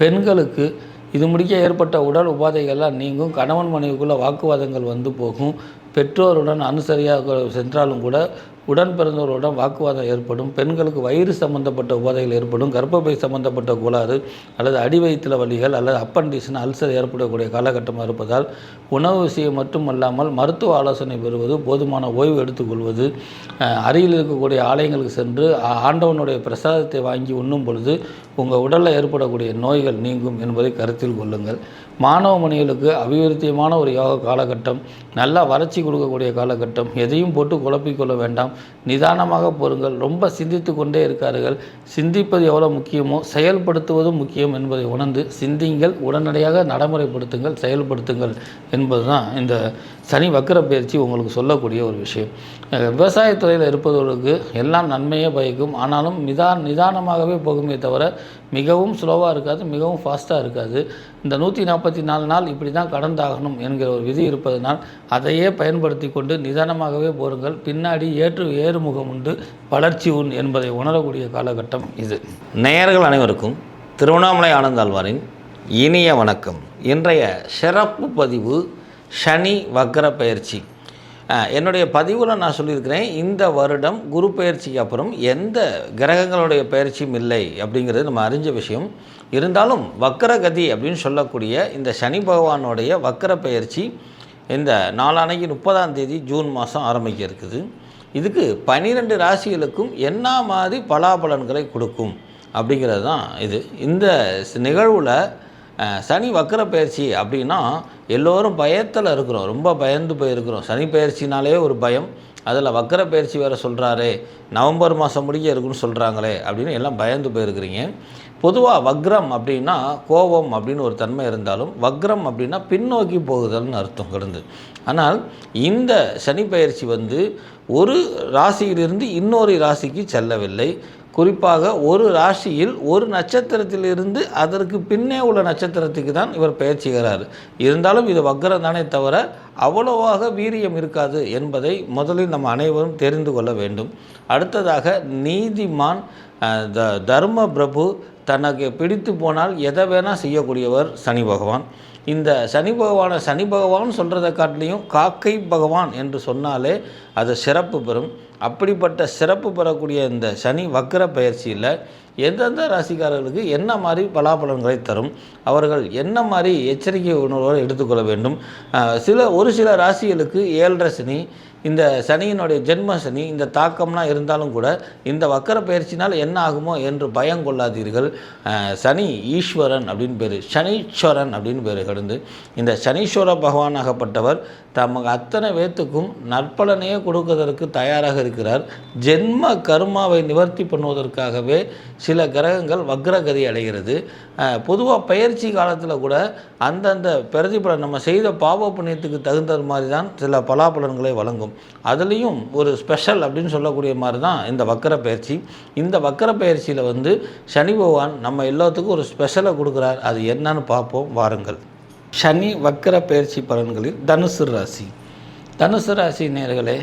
பெண்களுக்கு இது முடிக்க ஏற்பட்ட உடல் உபாதைகள்லாம் நீங்கும். கணவன் மனைவிக்குள்ளே வாக்குவாதங்கள் வந்து போகும். பெற்றோருடன் அனுசரியாக சென்றாலும் கூட உடன் பிறந்தவர்களுடன் வாக்குவாதம் ஏற்படும் பெண்களுக்கு வயிறு சம்பந்தப்பட்ட உபாதைகள் ஏற்படும் கர்ப்பப்பை சம்பந்தப்பட்ட கோளாறு அல்லது அடி வயிற்றுல வலிகள் அல்லது அப்பண்டிஷன் அல்சர் ஏற்படக்கூடிய காலகட்டமாக இருப்பதால் உணவு விஷயம் மட்டுமல்லாமல் மருத்துவ ஆலோசனை பெறுவது போதுமான ஓய்வு எடுத்துக்கொள்வது அருகில் இருக்கக்கூடிய ஆலயங்களுக்கு சென்று ஆண்டவனுடைய பிரசாதத்தை வாங்கி உண்ணும் பொழுது உங்கள் உடலில் ஏற்படக்கூடிய நோய்கள் நீங்கும் என்பதை கருத்தில் கொள்ளுங்கள். மாணவ மணிகளுக்கு அபிவிருத்தியமான ஒரு யோக காலகட்டம் நல்லா வறட்சி கொடுக்கக்கூடிய காலகட்டம் எதையும் போட்டு குழப்பிக்கொள்ள வேண்டாம். நிதானமாக பொறுங்கள் ரொம்ப சிந்தித்து கொண்டே இருக்கார்கள். சிந்திப்பது எவ்வளோ முக்கியமோ செயல்படுத்துவதும் முக்கியம் என்பதை உணர்ந்து சிந்திங்கள். உடனடியாக நடைமுறைப்படுத்துங்கள் செயல்படுத்துங்கள் என்பது தான் இந்த சனி வக்கர பயிற்சி உங்களுக்கு சொல்லக்கூடிய ஒரு விஷயம். விவசாயத்துறையில் இருப்பவர்களுக்கு எல்லாம் நன்மையே பயக்கும். ஆனாலும் நிதா நிதானமாகவே போகுமே தவிர மிகவும் ஸ்லோவாக இருக்காது மிகவும் ஃபாஸ்ட்டாக இருக்காது. இந்த நூற்றி நாற்பத்தி நாலு நாள் இப்படி தான் கடந்தாகணும் என்கிற ஒரு விதி இருப்பதனால் அதையே பயன்படுத்தி கொண்டு நிதானமாகவே போருங்கள். பின்னாடி ஏற்று ஏறுமுகம் உண்டு. வளர்ச்சி உண் என்பதை உணரக்கூடிய காலகட்டம் இது. நேயர்கள் அனைவருக்கும் திருவண்ணாமலை ஆனந்தாழ்வாரின் இனிய வணக்கம். இன்றைய சிறப்பு பதிவு சனி வக்கர பயிற்சி. என்னுடைய பதிவில் நான் சொல்லியிருக்கிறேன் இந்த வருடம் குரு பயிற்சிக்கு அப்புறம் எந்த கிரகங்களுடைய பயிற்சியும் இல்லை அப்படிங்கிறது நம்ம அறிஞ்ச விஷயம். இருந்தாலும் வக்கரகதி அப்படின்னு சொல்லக்கூடிய இந்த சனி பகவானுடைய வக்கர பயிற்சி இந்த நாளானைக்கு முப்பதாம் தேதி ஜூன் மாதம் ஆரம்பிக்க இருக்குது. இதுக்கு பனிரெண்டு ராசிகளுக்கும் என்ன மாதிரி பலாபலன்களை கொடுக்கும் அப்படிங்கிறது தான் இது. இந்த நிகழ்வில் சனி வக்கர பயிற்சி அப்படின்னா எல்லோரும் பயத்தில் இருக்கிறோம். ரொம்ப பயந்து போயிருக்கிறோம். சனி பயிற்சினாலே ஒரு பயம். அதில் வக்கர பயிற்சி வேறு சொல்கிறாரே நவம்பர் மாதம் முடிக்க இருக்குன்னு சொல்கிறாங்களே அப்படின்னு எல்லாம் பயந்து போயிருக்கிறீங்க. பொதுவாக வக்ரம் அப்படின்னா கோபம் அப்படின்னு ஒரு தன்மை இருந்தாலும் வக்ரம் அப்படின்னா பின்னோக்கி போகுதல்னு அர்த்தம் கிடந்து ஆனால் இந்த சனி பயிற்சி வந்து ஒரு ராசியிலிருந்து இன்னொரு ராசிக்கு செல்லவில்லை. குறிப்பாக ஒரு ராசியில் ஒரு நட்சத்திரத்திலிருந்து அதற்கு பின்னே உள்ள நட்சத்திரத்துக்கு தான் இவர் பெயர்ச்சிகிறார் இருந்தாலும் இது வக்ரம் தானே தவிர அவ்வளவாக வீரியம் இருக்காது என்பதை முதலில் நம்ம அனைவரும் தெரிந்து கொள்ள வேண்டும். அடுத்ததாக நீதிமான் த தர்ம பிரபு தனக்கு பிடித்து போனால் எதை வேணால் செய்யக்கூடியவர் சனி பகவான். இந்த சனி பகவானை சனி பகவான் சொல்கிறத காட்டிலையும் காக்கை பகவான் என்று சொன்னாலே அது சிறப்பு பெறும். அப்படிப்பட்ட சிறப்பு பெறக்கூடிய இந்த சனி வக்கர பயிற்சியில் எந்தெந்த ராசிக்காரர்களுக்கு என்ன மாதிரி பலாபலன்களை தரும் அவர்கள் என்ன மாதிரி எச்சரிக்கை உணர்வோடு எடுத்துக்கொள்ள வேண்டும். சில ஒரு சில ராசிகளுக்கு ஏழரை சனி இந்த சனியினுடைய ஜென்ம சனி இந்த தாக்கம்லாம் இருந்தாலும் கூட இந்த வக்கர பயிற்சினால் என்ன ஆகுமோ என்று பயம் கொள்ளாதீர்கள். சனி ஈஸ்வரன் அப்படின்னு பேர் சனீஸ்வரன் அப்படின்னு பேர் கடந்து இந்த சனீஸ்வர பகவானாகப்பட்டவர் தமக்கு அத்தனை பேத்துக்கும் நற்பலனையே கொடுப்பதற்கு தயாராக இருக்கிறார். ஜென்ம கர்மாவை நிவர்த்தி பண்ணுவதற்காகவே சில கிரகங்கள் வக்ரகதி அடைகிறது. பொதுவாக பயிற்சி காலத்தில் கூட அந்தந்த பிரதிபலன் நம்ம செய்த பாவ புண்ணியத்துக்கு தகுந்த மாதிரி தான் சில பலாபலன்களை வழங்கும். அதுலேயும் ஒரு ஸ்பெஷல் அப்படின்னு சொல்லக்கூடிய மாதிரி தான் இந்த வக்கர பயிற்சி. இந்த வக்கர பயிற்சியில் வந்து சனி பகவான் நம்ம எல்லாத்துக்கும் ஒரு ஸ்பெஷலை கொடுக்குறார். அது என்னன்னு பார்ப்போம் வாருங்கள். சனி வக்கர பயிற்சி பலன்களில் தனுசு ராசி. தனுசு ராசி நேர்களே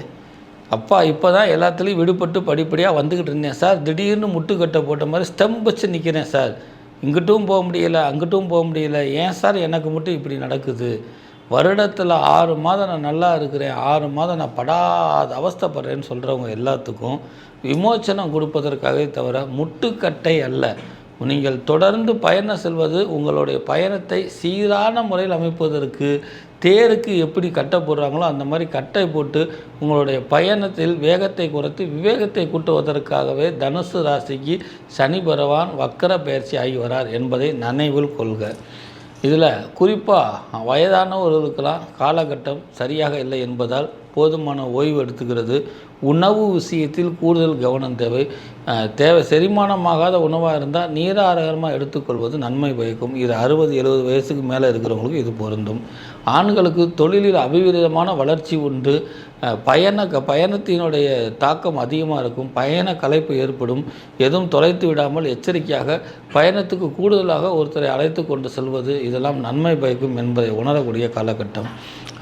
அப்பா இப்போ தான் எல்லாத்துலேயும் விடுபட்டு படிப்படியாக வந்துக்கிட்டு இருந்தேன் சார். திடீர்னு முட்டுக்கட்டை போட்ட மாதிரி ஸ்தம்பிச்சு வச்சு நிற்கிறேன் சார். இங்கிட்டும் போக முடியல அங்கிட்டும் போக முடியல. ஏன் சார் எனக்கு மட்டும் இப்படி நடக்குது? வருடத்தில் ஆறு மாதம் நான் நல்லா இருக்கிறேன் ஆறு மாதம் நான் படாத அவஸ்தைப்படுறேன்னு சொல்கிறவங்க எல்லாத்துக்கும் விமோச்சனம் கொடுப்பதற்காகவே தவிர முட்டுக்கட்டை அல்ல. நீங்கள் தொடர்ந்து பயணம் செல்வது உங்களுடைய பயணத்தை சீரான முறையில் அமைப்பதற்கு தேருக்கு எப்படி கட்டை போடுறாங்களோ அந்த மாதிரி கட்டை போட்டு உங்களுடைய பயணத்தில் வேகத்தை குறைத்து விவேகத்தை கூட்டுவதற்காகவே தனுசு ராசிக்கு சனி பகவான் வக்கர பயிற்சி ஆகி வரார் என்பதை நினைவில் கொள்க. இதில் குறிப்பாக வயதானவர்களுக்கெல்லாம் காலகட்டம் சரியாக இல்லை என்பதால் போதுமான ஓய்வு எடுத்துக்கிறது. உணவு விஷயத்தில் கூடுதல் கவனம் தேவை. தேவை. செரிமானமாகாத உணவாக இருந்தால் நீராகாரமாக எடுத்துக்கொள்வது நன்மை பயக்கும். இது அறுபது எழுபது வயசுக்கு மேலே இருக்கிறவங்களுக்கு இது பொருந்தும். ஆண்களுக்கு தொழிலில் அபிவிருதமான வளர்ச்சி உண்டு. பயண க பயணத்தினுடைய தாக்கம் அதிகமாக இருக்கும். பயண கலைப்பு ஏற்படும். எதுவும் தொலைத்து விடாமல் எச்சரிக்கையாக பயணத்துக்கு கூடுதலாக ஒருத்தரை அழைத்து கொண்டு செல்வது இதெல்லாம் நன்மை பயக்கும் என்பதை உணரக்கூடிய காலகட்டம்.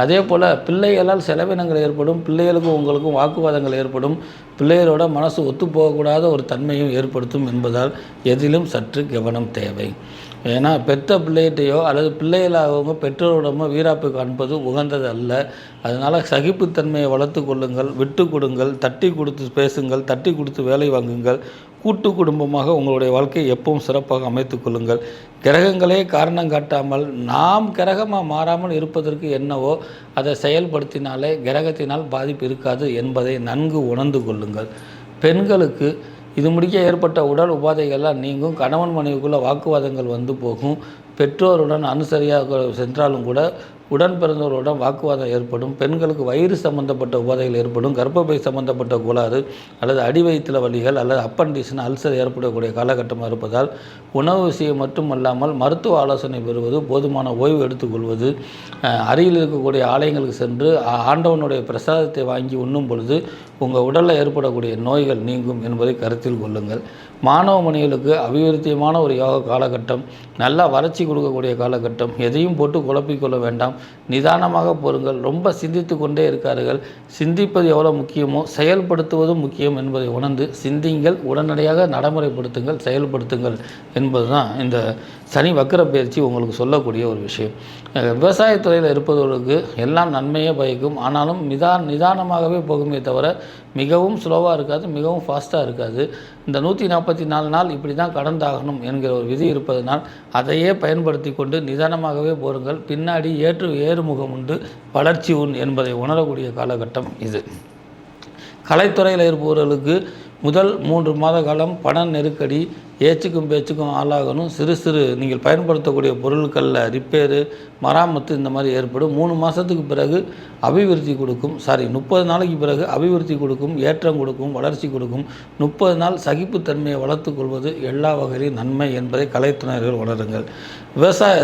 அதே போல் பிள்ளைகளால் செலவினங்களை ஏற்படும் பிள்ளைகளுக்கும் உங்களுக்கும் வாக்குவாதங்கள் ஏற்படும். பிள்ளைகளோட மனசு ஒத்துப்போகக்கூடாத ஒரு தன்மையும் ஏற்படுத்தும் என்பதால் எதிலும் சற்று கவனம் தேவை. ஏன்னா பெத்த பிள்ளைகிட்டையோ அல்லது பிள்ளைகளாகவோ பெற்றோரிடமோ வீராப்பு காண்பது உகந்தது அல்ல அதனால் சகிப்புத்தன்மையை வளர்த்து கொள்ளுங்கள் விட்டு கொடுங்கள் தட்டி கொடுத்து பேசுங்கள் தட்டி கொடுத்து வேலை வாங்குங்கள். கூட்டு குடும்பமாக உங்களுடைய வாழ்க்கையை எப்பவும் சிறப்பாக அமைத்து கொள்ளுங்கள். கிரகங்களே காரணம் காட்டாமல் நாம் கிரகமாக மாறாமல் இருப்பதற்கு என்னவோ அதை செயல்படுத்தினாலே கிரகத்தினால் பாதிப்பு இருக்காது என்பதை நன்கு உணர்ந்து கொள்ளுங்கள். பெண்களுக்கு இது முடிக்க ஏற்பட்ட உடல் உபாதைகள்லாம் நீங்கும். கணவன் மனைவிக்குள்ள வாக்குவாதங்கள் வந்து போகும். பெற்றோருடன் அனுசரியாக சென்றாலும் கூட உடன் பிறந்தவர்களுடன் வாக்குவாதம் ஏற்படும் பெண்களுக்கு வயிறு சம்பந்தப்பட்ட உபாதைகள் ஏற்படும் கர்ப்பப்பை சம்பந்தப்பட்ட கோளாறு அல்லது அடி வயிற்றுல வலிகள் அல்லது அப்பண்டிஷன் அல்சர் ஏற்படக்கூடிய காலகட்டமாக இருப்பதால் உணவு விஷயம் மட்டுமல்லாமல் மருத்துவ ஆலோசனை பெறுவது போதுமான ஓய்வு எடுத்துக்கொள்வது அருகில் இருக்கக்கூடிய ஆலயங்களுக்கு சென்று ஆண்டவனுடைய பிரசாதத்தை வாங்கி உண்ணும் பொழுது உங்கள் உடலில் ஏற்படக்கூடிய நோய்கள் நீங்கும் என்பதை கருத்தில் கொள்ளுங்கள். மாணவ மணிகளுக்கு அபிவிருத்தியமான ஒரு யோக காலகட்டம் நல்லா வறட்சி கொடுக்கக்கூடிய காலகட்டம் எதையும் போட்டு குழப்பிக்கொள்ள வேண்டாம். நிதானமாக போருங்கள். ரொம்ப சிந்தித்து கொண்டே இருக்கார்கள். சிந்திப்பது எவ்வளோ முக்கியமோ செயல்படுத்துவதும் முக்கியம் என்பதை உணர்ந்து சிந்திங்கள். உடனடியாக நடைமுறைப்படுத்துங்கள் செயல்படுத்துங்கள் என்பதுதான் இந்த சனி வக்கர பயிற்சி உங்களுக்கு சொல்லக்கூடிய ஒரு விஷயம். விவசாயத்துறையில் இருப்பவர்களுக்கு எல்லாம் நன்மையே பயக்கும். ஆனாலும் நிதா நிதானமாகவே போகுமே தவிர மிகவும் ஸ்லோவாக இருக்காது மிகவும் ஃபாஸ்ட்டாக இருக்காது. இந்த நூற்றி நாற்பத்தி நாலு நாள் இப்படி தான் கடந்தாகணும் என்கிற ஒரு விதி இருப்பதனால் அதையே பயன்படுத்தி கொண்டு நிதானமாகவே போருங்கள். பின்னாடி ஏற்று ஏறுமுகம் உண்டு. வளர்ச்சி உண் என்பதை உணரக்கூடிய காலகட்டம் இது. கலைத்துறையில் இருப்பவர்களுக்கு முதல் மூன்று மாத காலம் பண நெருக்கடி ஏச்சுக்கும் பேச்சுக்கும் ஆளாகணும். சிறு சிறு நீங்கள் பயன்படுத்தக்கூடிய பொருட்களில் ரிப்பேரு மராமத்து இந்த மாதிரி ஏற்படும். மூணு மாதத்துக்கு பிறகு அபிவிருத்தி கொடுக்கும். சாரி முப்பது நாளைக்கு பிறகு அபிவிருத்தி கொடுக்கும் ஏற்றம் கொடுக்கும் வளர்ச்சி கொடுக்கும். முப்பது நாள் சகிப்புத்தன்மையை வளர்த்துக் கொள்வது எல்லா வகையிலும் நன்மை என்பதை கலைத்துணர்கள் உணருங்கள். விவசாய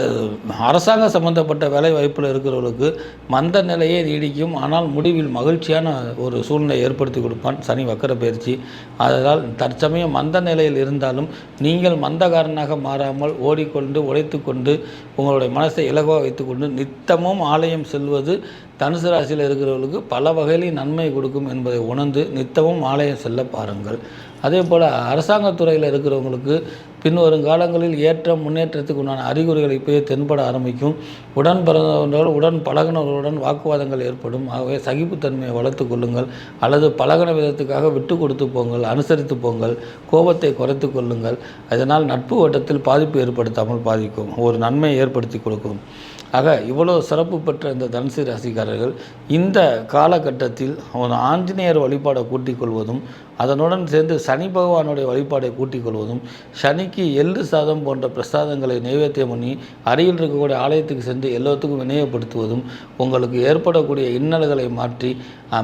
அரசாங்க சம்பந்தப்பட்ட வேலை வாய்ப்பில் இருக்கிறவர்களுக்கு மந்த நிலையே நீடிக்கும். ஆனால் முடிவில் மகிழ்ச்சியான ஒரு சூழ்நிலை ஏற்படுத்தி கொடுப்பான் சனி வக்கர பயிற்சி. அதனால் தற்சமயம் மந்த நிலையில் இருந்தாலும் நீங்கள் மந்தகாரனாக மாறாமல் ஓடிக்கொண்டு உழைத்துக்கொண்டு உங்களுடைய மனசை இலகுவாக வைத்துக்கொண்டு நித்தமும் ஆலயம் செல்வது தனுசு ராசியில் இருக்கிறவர்களுக்கு பல வகையிலும் நன்மை கொடுக்கும் என்பதை உணர்ந்து நித்தமும் ஆலயம் செல்ல பாருங்கள். அதே போல் அரசாங்கத்துறையில் இருக்கிறவங்களுக்கு பின்வரும் காலங்களில் ஏற்ற முன்னேற்றத்துக்கு உண்டான அறிகுறிகள் இப்போயே தென்பட ஆரம்பிக்கும். உடன் பிறந்தவர்கள் உடன் பழகினவர்களுடன் வாக்குவாதங்கள் ஏற்படும். ஆகவே சகிப்புத்தன்மையை வளர்த்து கொள்ளுங்கள். அல்லது பழகின விதத்துக்காக விட்டு கொடுத்து போங்கள் அனுசரித்து போங்கள் கோபத்தை குறைத்து கொள்ளுங்கள். அதனால் நட்பு வட்டத்தில் பாதிப்பு ஏற்படுத்தாமல் பாதிக்கும். ஒரு நன்மையை ஏற்படுத்தி கொடுக்கும். ஆக இவ்வளோ சிறப்பு பெற்ற இந்த தனுசு ராசிக்காரர்கள் இந்த காலகட்டத்தில் ஒரு ஆஞ்சநேயர் வழிபாடை கூட்டிக் கொள்வதும் அதனுடன் சேர்ந்து சனி பகவானுடைய வழிபாடை கூட்டிக் கொள்வதும் சனிக்கு எள்ளு சாதம் போன்ற பிரசாதங்களை நைவேத்தியம் பண்ணி அருகில் இருக்கக்கூடிய ஆலயத்துக்கு சென்று எல்லாத்துக்கும் விநியோகப்படுத்துவதும் உங்களுக்கு ஏற்படக்கூடிய இன்னல்களை மாற்றி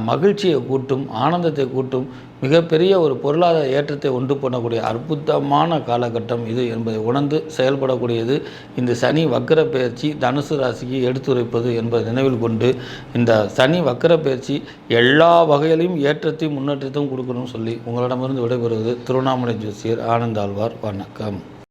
மகிழ்ச்சியை கூட்டும் ஆனந்தத்தை கூட்டும் மிகப்பெரிய ஒரு பொருளாதார ஏற்றத்தை உண்டு பண்ணக்கூடிய அற்புதமான காலகட்டம் இது என்பதை உணர்ந்து செயல்படக்கூடியது இந்த சனி வக்கர பயிற்சி தனுசு ராசிக்கு எடுத்துரைப்பது என்பதை நினைவில் கொண்டு இந்த சனி வக்கர பயிற்சி எல்லா வகையிலும் ஏற்றத்தையும் முன்னேற்றத்தையும் கொடுக்கணும்னு சொல்லி உங்களிடமிருந்து விடைபெறுவது திருவண்ணாமலை ஜோசியர் ஆனந்தாழ்வார். வணக்கம்.